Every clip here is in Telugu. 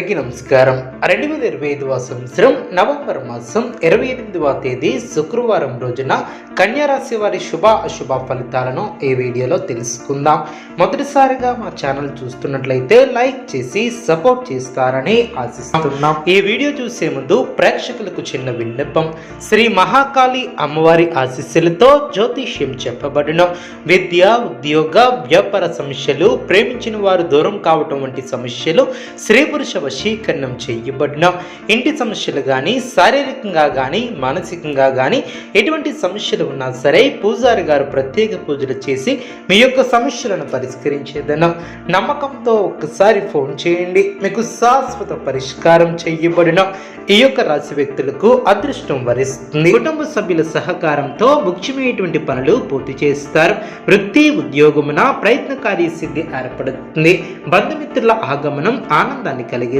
అందరికీ నమస్కారం. రెండు వేల ఇరవై ఐదవ సంవత్సరం నవంబర్ మాసం ఇరవై ఎనిమిదవ తేదీ శుక్రవారం రోజున కన్యారాశి వారి శుభ అశుభ ఫలితాలను ఈ వీడియోలో తెలుసుకుందాం. మొదటిసారిగా మా ఛానల్ చూస్తున్నట్లయితే లైక్ చేసి సపోర్ట్ చేస్తారని ఆశిస్తున్నాం. ఈ వీడియో చూసే ముందు ప్రేక్షకులకు చిన్న విన్నపం. శ్రీ మహాకాళి అమ్మవారి ఆశీస్సులతో జ్యోతిష్యం చెప్పబడిన. విద్య ఉద్యోగ వ్యాపార సమస్యలు ప్రేమించిన వారు దూరం కావటం వంటి సమస్యలు స్త్రీ పురుష వశీకరణం చేయబడిన. ఇంటి సమస్యలు కానీ శారీరకంగా కానీ మానసికంగా కానీ ఎటువంటి సమస్యలు ఉన్నా సరే పూజారి గారు ప్రత్యేక పూజలు చేసి మీ యొక్క సమస్యలను పరిష్కరించేదన. నమ్మకంతో ఒక్కసారి ఫోన్ చేయండి. మీకు శాశ్వత పరిష్కారం చేయబడిన. ఈ యొక్క రాశి వ్యక్తులకు అదృష్టం వరిస్తుంది. కుటుంబ సభ్యుల సహకారంతో ముఖ్యమైనటువంటి పనులు పూర్తి చేస్తారు. వృత్తి ఉద్యోగమున ప్రయత్నకారి సిద్ధి ఏర్పడుతుంది. బంధుమిత్రుల ఆగమనం ఆనందాన్ని కలిగిస్తుంది.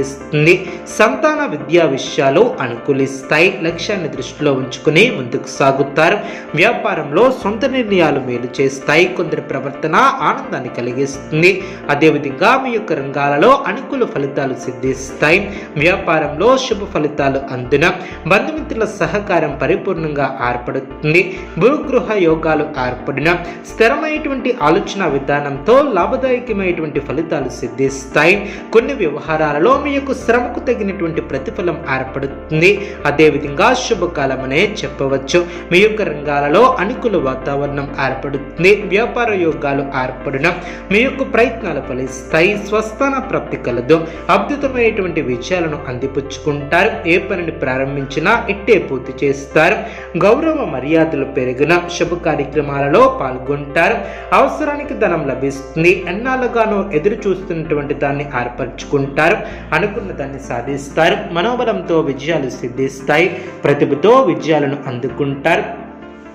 సంతాన విద్యా విషయాలు అనుకూలిస్తాయి. లక్ష్యాన్ని దృష్టిలో ఉంచుకుని ముందుకు సాగుతారు. వ్యాపారంలో సొంత నిర్ణయాలు మేలు చేస్తాయి. కొందరి ప్రవర్తన ఆనందాన్ని కలిగిస్తుంది. అదేవిధంగా మీ యొక్క రంగాలలో అనుకూల ఫలితాలు సిద్ధిస్తాయి. వ్యాపారంలో శుభ ఫలితాలు అందున బంధుమిత్రుల సహకారం పరిపూర్ణంగా ఏర్పడుతుంది. భూగృహ యోగాలు ఏర్పడిన స్థిరమైనటువంటి ఆలోచన విధానంతో లాభదాయకమైనటువంటి ఫలితాలు సిద్ధిస్తాయి. కొన్ని వ్యవహారాలలో మీ యొక్క శ్రమకు తగినటువంటి ప్రతిఫలం ఏర్పడుతుంది. అదేవిధంగా శుభకాలం అనే చెప్పవచ్చు. మీ యొక్క రంగాలలో అనుకూల వాతావరణం ఏర్పడుతుంది. వ్యాపార యోగాలు ఏర్పడిన మీ యొక్క ప్రయత్నాలు ఫలిస్తాయి. స్వస్థాన ప్రాప్తి కలదు. అద్భుతమైనటువంటి విజయాలను అందిపుచ్చుకుంటారు. ఏ పనిని ప్రారంభించినా ఇట్టే పూర్తి చేస్తారు. గౌరవ మర్యాదలు పెరిగిన శుభ కార్యక్రమాలలో పాల్గొంటారు. అవసరానికి ధనం లభిస్తుంది. ఎన్నాళ్ళుగానో ఎదురు చూస్తున్నటువంటి దాన్ని ఏర్పరచుకుంటారు. అనుకున్న దాన్ని సాధిస్తారు. మనోబలంతో విజయాలు సిద్ధిస్తాయి. ప్రతిభతో విజయాలను అందుకుంటారు.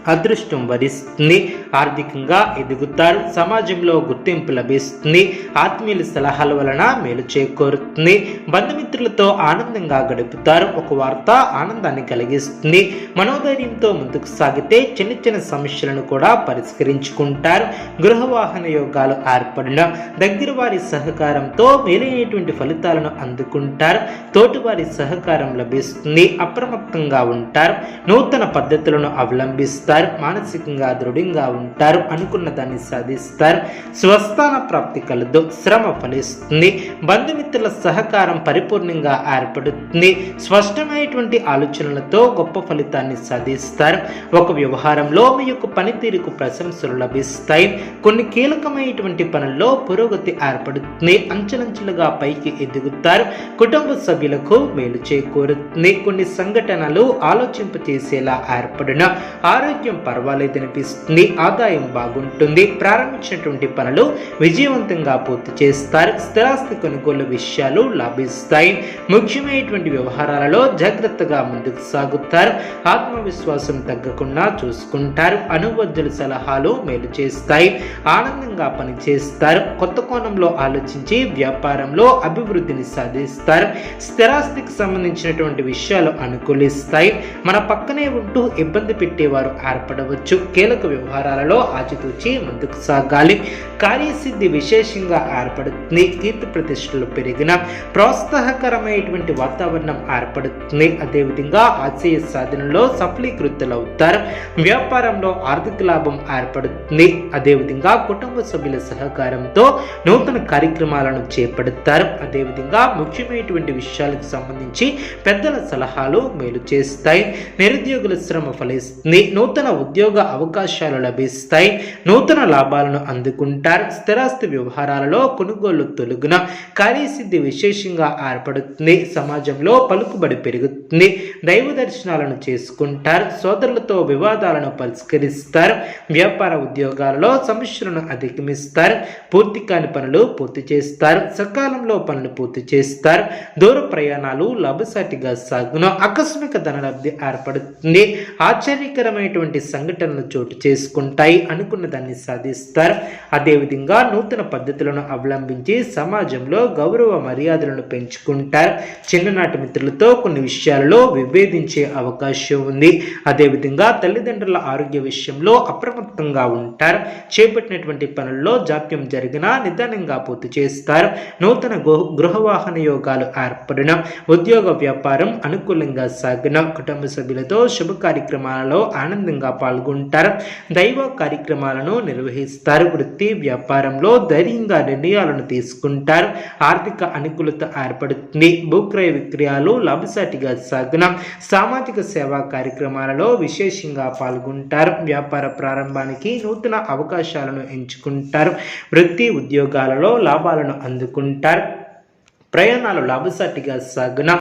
అదృష్టం వరిస్తుంది. ఆర్థికంగా ఎదుగుతారు. సమాజంలో గుర్తింపు లభిస్తుంది. ఆత్మీయుల సలహాల వలన మేలు చేకూరుతుంది. బంధుమిత్రులతో ఆనందంగా గడుపుతారు. ఒక వార్త ఆనందాన్ని కలిగిస్తుంది. మనోధైర్యంతో ముందుకు సాగితే చిన్న చిన్న సమస్యలను కూడా పరిష్కరించుకుంటారు. గృహ వాహన యోగాలు ఏర్పడిన దగ్గర వారి సహకారంతో మేలైనటువంటి ఫలితాలను అందుకుంటారు. తోటివారి సహకారం లభిస్తుంది. అప్రమత్తంగా ఉంటారు. నూతన పద్ధతులను అవలంబిస్తారు. మానసికంగా దృఢంగా ఉంటారు అనుకున్న దాన్ని సాధిస్తారు. స్వస్థాన ప్రాప్తి కలదు శ్రమ ఫలిస్తుంది బంధుమిత్రుల సహకారం పరిపూర్ణంగా ఏర్పడుతుంది. స్పష్టమైనటువంటి ఆలోచనలతో గొప్ప ఫలితాన్ని సాధిస్తారు. ఒక వ్యవహారంలో మీ యొక్క పనితీరుకు ప్రశంసలు లభిస్తాయి. కొన్ని కీలకమైనటువంటి పనుల్లో పురోగతి ఏర్పడుతుంది అంచెలంచెలుగా పైకి ఎదుగుతారు. కుటుంబ సభ్యులకు మేలు చేకూరుతుంది. కొన్ని సంఘటనలు ఆలోచింప చేసేలా ఏర్పడిన ఆరోగ్య పర్వాలేదనిపిస్తుంది. ఆదాయం బాగుంటుంది. ప్రారంభించినటువంటి పనులు విజయవంతంగా పూర్తి చేస్తారు. స్థిరాస్తి కొనుగోలు విషయాలు లాభిస్తాయి. ముఖ్యమైనటువంటి వ్యవహారాలలో జాగ్రత్తగా ముందుకు సాగుతారు. ఆత్మవిశ్వాసం తగ్గకుండా చూసుకుంటారు. అనువద్దుల సలహాలు మేలు చేస్తాయి. ఆనందంగా పనిచేస్తారు. కొత్త కోణంలో ఆలోచించి వ్యాపారంలో అభివృద్ధిని సాధిస్తారు. స్థిరాస్తికి సంబంధించినటువంటి విషయాలు అనుకూలిస్తాయి. మన పక్కనే ఉంటూ ఇబ్బంది పెట్టేవారు ఏర్పడవచ్చు. కీలక వ్యవహారాలలో ఆచితూచి ముందుకు సాగాలి. కార్యసిద్ధి విశేషంగా ఏర్పడుతుంది. కీర్తి ప్రతిష్టలు పెరిగిన ప్రోత్సాహకరమైనటువంటి వాతావరణం ఏర్పడుతుంది. అదేవిధంగా ఆశయ సాధనలో సఫలీకృతులవుతారు. వ్యాపారంలో ఆర్థిక లాభం ఏర్పడుతుంది. అదేవిధంగా కుటుంబ సభ్యుల సహకారంతో నూతన కార్యక్రమాలను చేపడతారు. అదేవిధంగా ముఖ్యమైనటువంటి విషయాలకు సంబంధించి పెద్దల సలహాలు మేలు చేస్తాయి. నిరుద్యోగుల శ్రమ ఫలిస్తుంది. నూతన నూతన ఉద్యోగ అవకాశాలు లభిస్తాయి నూతన లాభాలను అందుకుంటారు. స్థిరాస్తి వ్యవహారాలలో కొనుగోలు తొలుగున కార్యసిద్ధి విశేషంగా ఏర్పడుతుంది. సమాజంలో పలుకుబడి పెరుగుతుంది. దైవ దర్శనాలను చేసుకుంటారు. సోదరులతో వివాదాలను పరిష్కరిస్తారు. వ్యాపార ఉద్యోగాలలో సమస్యలను అధిగమిస్తారు. పూర్తి కాని పనులు పూర్తి చేస్తారు. సకాలంలో పనులు పూర్తి చేస్తారు. దూర ప్రయాణాలు లాభసాటిగా సాగును. ఆకస్మిక ధనలబ్ధి ఏర్పడుతుంది. ఆశ్చర్యకరమైనటువంటి సంఘటనలు చోటు చేసుకుంటాయి అనుకున్న దాన్ని సాధిస్తారు. అదేవిధంగా నూతన పద్ధతులను అవలంబించి సమాజంలో గౌరవ మర్యాదలను పెంచుకుంటారు. చిన్ననాటి మిత్రులతో కొన్ని విషయాలలో విభేదించే అవకాశం ఉంది. అదేవిధంగా తల్లిదండ్రుల ఆరోగ్య విషయంలో అప్రమత్తంగా ఉంటారు. చేపట్టినటువంటి పనుల్లో జాప్యం జరిగినా నిదానంగా పూర్తి చేస్తారు. నూతన గృహ- గృహవాహన యోగాలు ఏర్పడిన ఉద్యోగ వ్యాపారం అనుకూలంగా సాగిన కుటుంబ సభ్యులతో శుభ కార్యక్రమాలలో ఆనందంగా పాల్గొంటారు. దైవ కార్యక్రమాలను నిర్వహిస్తారు. వృత్తి వ్యాపారంలో ధైర్యంగా నిర్ణయాలను తీసుకుంటారు. ఆర్థిక అనుకూలత ఏర్పడుతుంది. భూక్రయ విక్రయాలు లాభసాటిగా సాగిన సామాజిక సేవా కార్యక్రమాలలో విశేషంగా పాల్గొంటారు. వ్యాపార ప్రారంభానికి నూతన అవకాశాలను ఎంచుకుంటారు. వృత్తి ఉద్యోగాలలో లాభాలను అందుకుంటారు. ప్రయాణాలు లాభసాటిగా సాగున